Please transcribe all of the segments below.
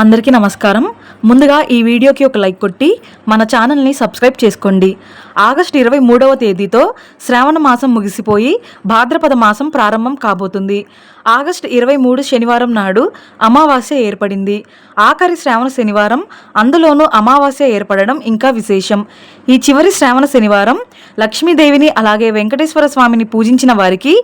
అందరికీ నమస్కారం. ముందుగా ఈ వీడియోకి ఒక లైక్ కొట్టి మన ఛానల్ని సబ్స్క్రైబ్ చేసుకోండి. ఆగస్టు ఇరవై మూడవ తేదీతో శ్రావణ మాసం ముగిసిపోయి భాద్రపద మాసం ప్రారంభం కాబోతుంది. ఆగస్టు ఇరవై మూడు శనివారం నాడు అమావాస్య ఏర్పడింది. ఆఖరి శ్రావణ శనివారం అందులోనూ అమావాస్య ఏర్పడడం ఇంకా విశేషం. ఈ చివరి శ్రావణ శనివారం లక్ష్మీదేవిని అలాగే వెంకటేశ్వర స్వామిని పూజించిన వారికి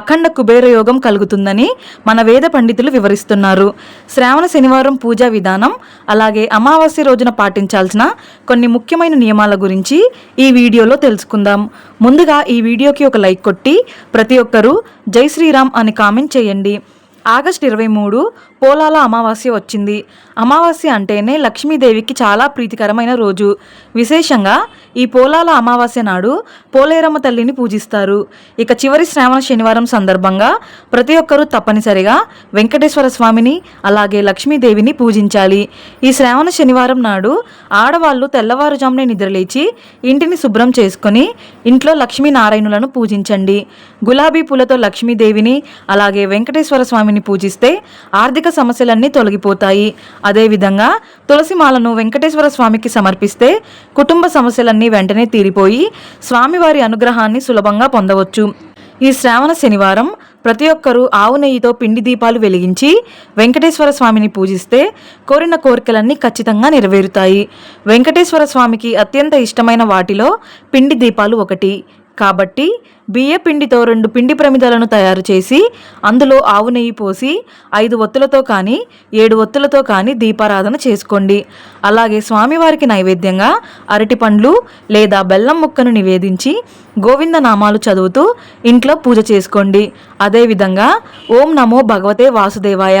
అఖండ కుబేర యోగం కలుగుతుందని మన వేద పండితులు వివరిస్తున్నారు. శ్రావణ శనివారం పూజ విధానం అలాగే అమావాస్య రోజున పాటించాల్సిన కొన్ని ముఖ్యమైన నియమాల గురించి ఈ వీడియోలో తెలుసుకుందాం. ముందుగా ఈ వీడియోకి ఒక లైక్ కొట్టి ప్రతి ఒక్కరూ జై శ్రీరామ్ అని కామెంట్ చేయండి. ఆగస్ట్ ఇరవై మూడు పోలాల అమావాస్య వచ్చింది. అమావాస్య అంటేనే లక్ష్మీదేవికి చాలా ప్రీతికరమైన రోజు. విశేషంగా ఈ పోలాల అమావాస్య నాడు పోలేరమ్మ తల్లిని పూజిస్తారు. ఇక చివరి శ్రావణ శనివారం సందర్భంగా ప్రతి ఒక్కరూ తప్పనిసరిగా వెంకటేశ్వర స్వామిని అలాగే లక్ష్మీదేవిని పూజించాలి. ఈ శ్రావణ శనివారం నాడు ఆడవాళ్ళు తెల్లవారుజామునే నిద్రలేచి ఇంటిని శుభ్రం చేసుకొని ఇంట్లో లక్ష్మీనారాయణులను పూజించండి. గులాబీ పూలతో లక్ష్మీదేవిని అలాగే వెంకటేశ్వర స్వామిని పూజిస్తే ఆర్థిక సమస్యలన్నీ తొలగిపోతాయి. అదేవిధంగా తులసి మాలను వెంకటేశ్వర స్వామికి సమర్పిస్తే కుటుంబ సమస్యలన్నీ వెంటనే తీరిపోయి స్వామివారి అనుగ్రహాన్ని సులభంగా పొందవచ్చు. ఈ శ్రావణ శనివారం ప్రతి ఒక్కరూ ఆవు నెయ్యితో పిండి దీపాలు వెలిగించి వెంకటేశ్వర స్వామిని పూజిస్తే కోరిన కోరికలన్నీ ఖచ్చితంగా నెరవేరుతాయి. వెంకటేశ్వర స్వామికి అత్యంత ఇష్టమైన వాటిలో పిండి దీపాలు ఒకటి. కాబట్టి బియ్య పిండితో రెండు పిండి ప్రమిదలను తయారు చేసి అందులో ఆవు నెయ్యి పోసి ఐదు ఒత్తులతో కానీ ఏడు ఒత్తులతో కానీ దీపారాధన చేసుకోండి. అలాగే స్వామివారికి నైవేద్యంగా అరటి పండ్లు లేదా బెల్లం ముక్కను నివేదించి గోవింద నామాలు చదువుతూ ఇంట్లో పూజ చేసుకోండి. అదేవిధంగా ఓం నమో భగవతే వాసుదేవాయ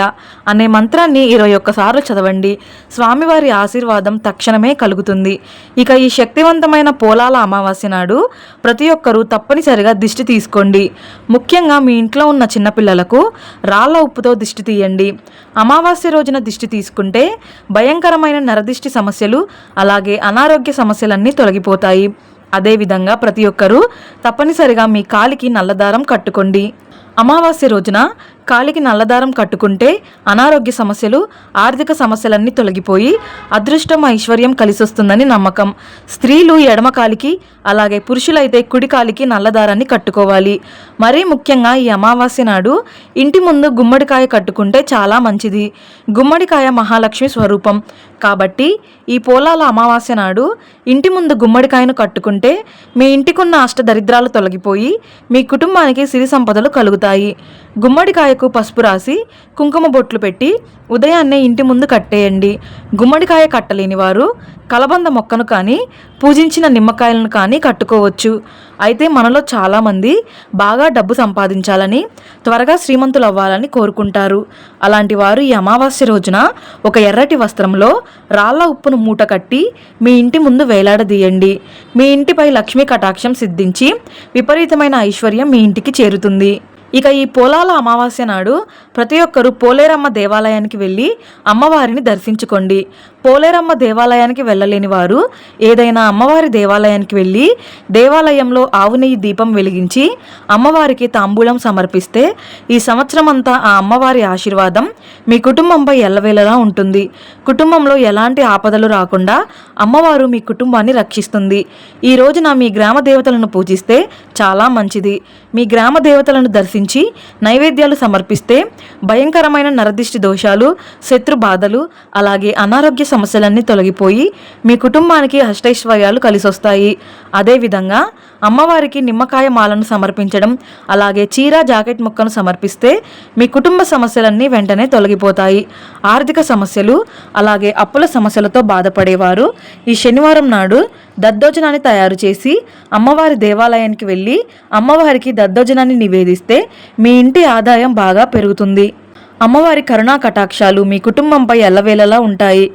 అనే మంత్రాన్ని ఇరవై ఒక్కసార్లు చదవండి. స్వామివారి ఆశీర్వాదం తక్షణమే కలుగుతుంది. ఇక ఈ శక్తివంతమైన పోలాల అమావాస్య నాడు ప్రతి ఒక్కరూ తప్పనిసరిగా దిష్టి తీసుకోండి. ముఖ్యంగా మీ ఇంట్లో ఉన్న చిన్నపిల్లలకు రాళ్ళ ఉప్పుతో దిష్టి తీయండి. అమావాస్య రోజున దిష్టి తీసుకుంటే భయంకరమైన నరదిష్టి సమస్యలు అలాగే అనారోగ్య సమస్యలన్నీ తొలగిపోతాయి. అదేవిధంగా ప్రతి ఒక్కరూ తప్పనిసరిగా మీ కాలికి నల్లదారం కట్టుకోండి. అమావాస్య రోజున కాలికి నల్లదారం కట్టుకుంటే అనారోగ్య సమస్యలు ఆర్థిక సమస్యలన్నీ తొలగిపోయి అదృష్టం ఐశ్వర్యం కలిసొస్తుందని నమ్మకం. స్త్రీలు ఎడమ కాలికి అలాగే పురుషులైతే కుడి కాలికి నల్లదారాన్ని కట్టుకోవాలి. మరీ ముఖ్యంగా ఈ అమావాస్య నాడు ఇంటి ముందు గుమ్మడికాయ కట్టుకుంటే చాలా మంచిది. గుమ్మడికాయ మహాలక్ష్మి స్వరూపం. కాబట్టి ఈ పోలాల అమావాస్య నాడు ఇంటి ముందు గుమ్మడికాయను కట్టుకుంటే మీ ఇంటికున్న అష్టదరిద్రాలు తొలగిపోయి మీ కుటుంబానికి సిరి సంపదలు కలుగుతాయి. గుమ్మడికాయ గుమ్మడికాయకు పసుపు రాసి కుంకుమ బొట్లు పెట్టి ఉదయాన్నే ఇంటి ముందు కట్టేయండి. గుమ్మడికాయ కట్టలేని వారు కలబంద మొక్కను కానీ పూజించిన నిమ్మకాయలను కానీ కట్టుకోవచ్చు. అయితే మనలో చాలామంది బాగా డబ్బు సంపాదించాలని త్వరగా శ్రీమంతులు అవ్వాలని కోరుకుంటారు. అలాంటి వారు ఈ అమావాస్య రోజున ఒక ఎర్రటి వస్త్రంలో రాళ్ళ ఉప్పును మూట కట్టి మీ ఇంటి ముందు వేలాడదీయండి. మీ ఇంటిపై లక్ష్మీ కటాక్షం సిద్ధించి విపరీతమైన ఐశ్వర్యం మీ ఇంటికి చేరుతుంది. ఇక ఈ పోలాల అమావాస్య నాడు ప్రతి ఒక్కరూ పోలేరమ్మ దేవాలయానికి వెళ్ళి అమ్మవారిని దర్శించుకోండి. పోలేరమ్మ దేవాలయానికి వెళ్ళలేని వారు ఏదైనా అమ్మవారి దేవాలయానికి వెళ్ళి దేవాలయంలో ఆవు నెయ్యి దీపం వెలిగించి అమ్మవారికి తాంబూలం సమర్పిస్తే ఈ సంవత్సరం అంతా ఆ అమ్మవారి ఆశీర్వాదం మీ కుటుంబంపై ఎల్లవేళలా ఉంటుంది. కుటుంబంలో ఎలాంటి ఆపదలు రాకుండా అమ్మవారు మీ కుటుంబాన్ని రక్షిస్తుంది. ఈ రోజున మీ గ్రామ దేవతలను పూజిస్తే చాలా మంచిది. మీ గ్రామ దేవతలను దర్శించి నైవేద్యాలు సమర్పిస్తే భయంకరమైన నరదిష్టి దోషాలు శత్రు బాధలు అలాగే అనారోగ్య సమస్యలన్నీ తొలగిపోయి మీ కుటుంబానికి అష్టైశ్వర్యాలు కలిసొస్తాయి. అదేవిధంగా అమ్మవారికి నిమ్మకాయ మాలను సమర్పించడం అలాగే చీర జాకెట్ ముక్కను సమర్పిస్తే మీ కుటుంబ సమస్యలన్నీ వెంటనే తొలగిపోతాయి. ఆర్థిక సమస్యలు అలాగే అప్పుల సమస్యలతో బాధపడేవారు ఈ శనివారం నాడు దద్దోజనాన్ని తయారు చేసి అమ్మవారి దేవాలయానికి వెళ్ళి అమ్మవారికి దద్దోజనాన్ని నివేదిస్తే మీ ఇంటి ఆదాయం బాగా పెరుగుతుంది. అమ్మవారి కరుణా కటాక్షాలు మీ కుటుంబంపై ఎల్లవేళలా ఉంటాయి.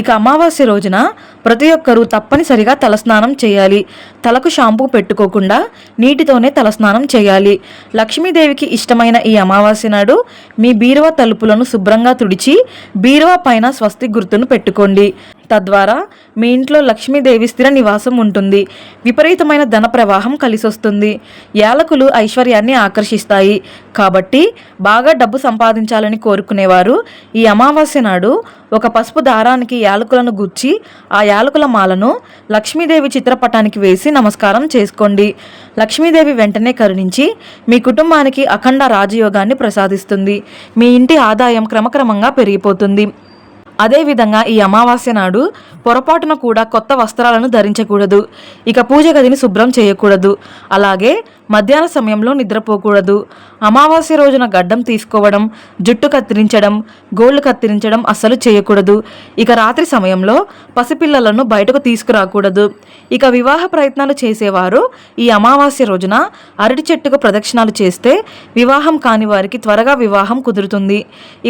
ఇక అమావాస్య రోజున ప్రతి ఒక్కరూ తప్పనిసరిగా తలస్నానం చేయాలి. తలకు షాంపూ పెట్టుకోకుండా నీటితోనే తలస్నానం చేయాలి. లక్ష్మీదేవికి ఇష్టమైన ఈ అమావాస్య నాడు మీ బీరువా తలుపులను శుభ్రంగా తుడిచి బీరువా పైన స్వస్తి గుర్తును పెట్టుకోండి. తద్వారా మీ ఇంట్లో లక్ష్మీదేవి స్థిర నివాసం ఉంటుంది. విపరీతమైన ధన ప్రవాహం కలిసొస్తుంది. యాలకులు ఐశ్వర్యాన్ని ఆకర్షిస్తాయి. కాబట్టి బాగా డబ్బు సంపాదించాలని కోరుకునేవారు ఈ అమావాస్య నాడు ఒక పసుపు దారానికి యాలకులను గుచ్చి ఆ యాలకుల మాలను లక్ష్మీదేవి చిత్రపటానికి వేసి నమస్కారం చేసుకోండి. లక్ష్మీదేవి వెంటనే కరుణించి మీ కుటుంబానికి అఖండ రాజయోగాన్ని ప్రసాదిస్తుంది. మీ ఇంటి ఆదాయం క్రమక్రమంగా పెరిగిపోతుంది. అదేవిధంగా ఈ అమావాస్య నాడు పొరపాటున కూడా కొత్త వస్త్రాలను ధరించకూడదు. ఇక పూజ గదిని శుభ్రం చేయకూడదు. అలాగే మధ్యాహ్న సమయంలో నిద్రపోకూడదు. అమావాస్య రోజున గడ్డం తీసుకోవడం జుట్టు కత్తిరించడం గోళ్ళు కత్తిరించడం అస్సలు చేయకూడదు. ఇక రాత్రి సమయంలో పసిపిల్లలను బయటకు తీసుకురాకూడదు. ఇక వివాహ ప్రయత్నాలు చేసేవారు ఈ అమావాస్య రోజున అరటి చెట్టుకు ప్రదక్షిణాలు చేస్తే వివాహం కాని వారికి త్వరగా వివాహం కుదురుతుంది.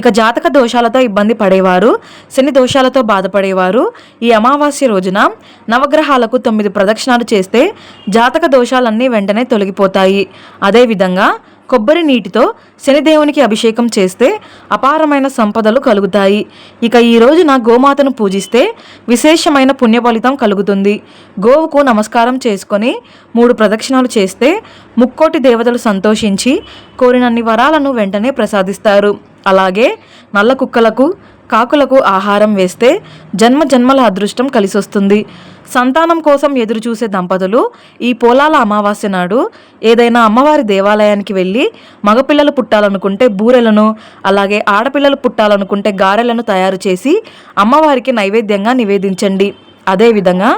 ఇక జాతక దోషాలతో ఇబ్బంది పడేవారు శని దోషాలతో బాధపడేవారు ఈ అమావాస్య రోజున నవగ్రహాలకు తొమ్మిది ప్రదక్షిణాలు చేస్తే జాతక దోషాలన్నీ వెంటనే తొలగిపోతాయి అదేవిధంగా కొబ్బరి నీటితో శనిదేవునికి అభిషేకం చేస్తే అపారమైన సంపదలు కలుగుతాయి. ఇక ఈ రోజున గోమాతను పూజిస్తే విశేషమైన పుణ్య ఫలితం కలుగుతుంది. గోవుకు నమస్కారం చేసుకొని మూడు ప్రదక్షిణాలు చేస్తే ముక్కోటి దేవతలు సంతోషించి కోరినన్ని వరాలను వెంటనే ప్రసాదిస్తారు. అలాగే నల్ల కుక్కలకు కాకులకు ఆహారం వేస్తే జన్మ జన్మల అదృష్టం కలిసొస్తుంది. సంతానం కోసం ఎదురుచూసే దంపతులు ఈ పోలాల అమావాస్య నాడు ఏదైనా అమ్మవారి దేవాలయానికి వెళ్ళి మగపిల్లలు పుట్టాలనుకుంటే బూరెలను అలాగే ఆడపిల్లలు పుట్టాలనుకుంటే గారెలను తయారు చేసి అమ్మవారికి నైవేద్యంగా నివేదించండి. అదేవిధంగా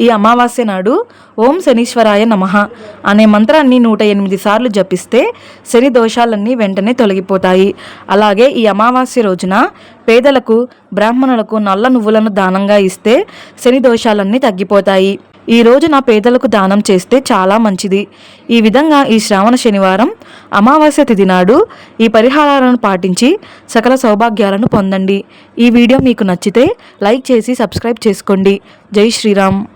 ఈ అమావాస్య నాడు ఓం శనీశ్వరాయ నమః అనే మంత్రాన్ని నూట ఎనిమిది సార్లు జపిస్తే శని దోషాలన్నీ వెంటనే తొలగిపోతాయి. అలాగే ఈ అమావాస్య రోజున పేదలకు బ్రాహ్మణులకు నల్ల నువ్వులను దానంగా ఇస్తే శని దోషాలన్నీ తగ్గిపోతాయి. ఈ నా పేదలకు దానం చేస్తే చాలా మంచిది. ఈ విధంగా ఈ శ్రావణ శనివారం అమావాస్య తిథి నాడు ఈ పరిహారాలను పాటించి సకల సౌభాగ్యాలను పొందండి. ఈ వీడియో మీకు నచ్చితే లైక్ చేసి సబ్స్క్రైబ్ చేసుకోండి. జై శ్రీరామ్.